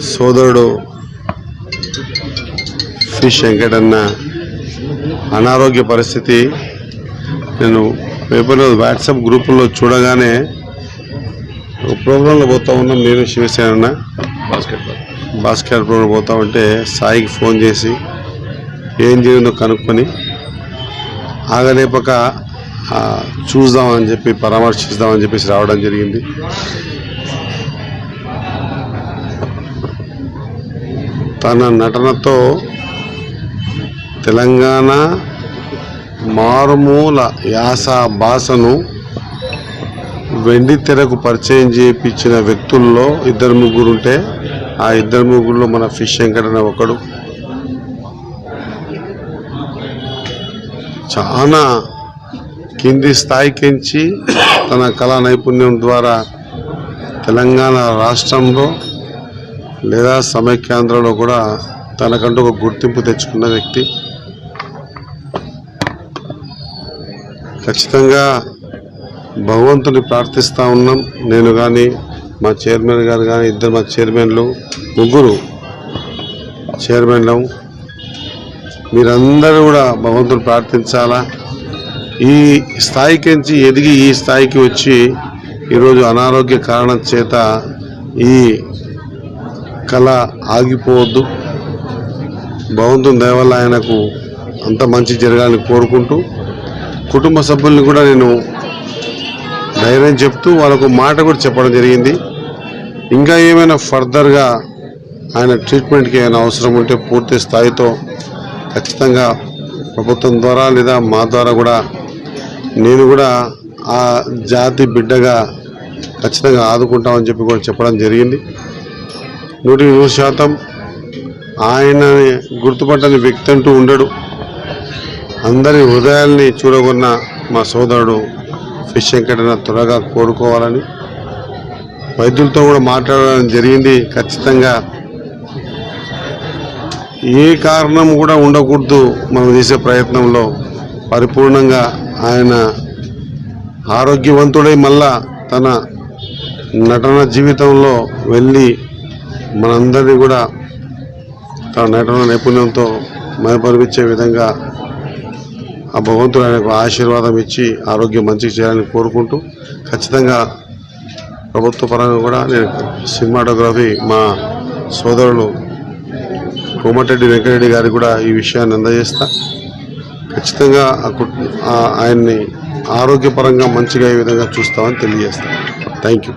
సోదరుడు శ్రీ వెంకటన్న అనారోగ్య పరిస్థితి. నేను పేపర్లో వాట్సాప్ గ్రూపుల్లో చూడగానే ఒక ప్రోగ్రాంలో పోతా ఉన్నాం. నేను శివసేన బాస్కెట్ ప్రోగ్రాం పోతా ఉంటే సాయికి ఫోన్ చేసి ఏం జరిగిందో కనుక్కొని ఆగలేపక చూద్దామని చెప్పి పరామర్శిద్దామని చెప్పేసి రావడం జరిగింది. తన నటనతో తెలంగాణ మారుమూల యాస భాషను వెండి తెరకు పరిచయం చేయించిన వ్యక్తుల్లో ఇద్దరు ముగ్గురు ఉంటే ఆ ఇద్దరు ముగ్గురులో మన ఫిష్ వెంకటన ఒకడు. చాలా కింది స్థాయికించి తన కళా నైపుణ్యం ద్వారా తెలంగాణ రాష్ట్రంలో లేదా సమైక్యాంధ్రలో కూడా తనకంటూ ఒక గుర్తింపు తెచ్చుకున్న వ్యక్తి. ఖచ్చితంగా భగవంతుని ప్రార్థిస్తూ ఉన్నాం. నేను కానీ మా చైర్మన్ గారు కానీ ఇద్దరు మా చైర్మన్లు ముగ్గురు చైర్మన్లు. మీరందరూ కూడా భగవంతుని ప్రార్థించాలా? ఈ స్థాయికించి ఎదిగి ఈ స్థాయికి వచ్చి ఈరోజు అనారోగ్య కారణం చేత ఈ కళ ఆగిపోవద్దు. భగవంతుని దయ ఆయనకు అంత మంచి జరగాలని కోరుకుంటూ కుటుంబ సభ్యుల్ని కూడా నేను ధైర్యం చెప్తూ వాళ్ళకు మాట కూడా చెప్పడం జరిగింది. ఇంకా ఏమైనా ఫర్దర్గా ఆయన ట్రీట్మెంట్కి ఏమైనా అవసరం ఉంటే పూర్తి స్థాయితో ఖచ్చితంగా ప్రభుత్వం ద్వారా లేదా మా ద్వారా కూడా నేను కూడా ఆ జాతి బిడ్డగా ఖచ్చితంగా ఆదుకుంటామని చెప్పి కూడా చెప్పడం జరిగింది. నూటికి నూరు శాతం ఆయన గుర్తుపట్టని వ్యక్తి అంటూ ఉండడు. అందరి హృదయాల్ని చూడగొన్న మా సోదరుడు ఫిష్ వెంకటన త్వరగా కోరుకోవాలని వైద్యులతో కూడా మాట్లాడడం జరిగింది. ఖచ్చితంగా ఏ కారణం కూడా ఉండకూడదు మనం చేసే ప్రయత్నంలో. పరిపూర్ణంగా ఆయన ఆరోగ్యవంతుడై మళ్ళా తన నటన జీవితంలో వెళ్ళి మనందరినీ కూడా తన నటన నైపుణ్యంతో మైపరిపించే విధంగా ఆ భగవంతుడు ఆయనకు ఆశీర్వాదం ఇచ్చి ఆరోగ్యం మంచిగా చేయాలని కోరుకుంటూ ఖచ్చితంగా ప్రభుత్వ పరంగా కూడా నేను సినిమాటోగ్రఫీ మా సోదరులు కోమటిరెడ్డి వెంకటరెడ్డి గారికి కూడా ఈ విషయాన్ని అందజేస్తా. ఖచ్చితంగా కుట్- ఆయన్ని ఆరోగ్యపరంగా మంచిగా ఈ విధంగా చూస్తామని తెలియజేస్తాను థ్యాంక్ యూ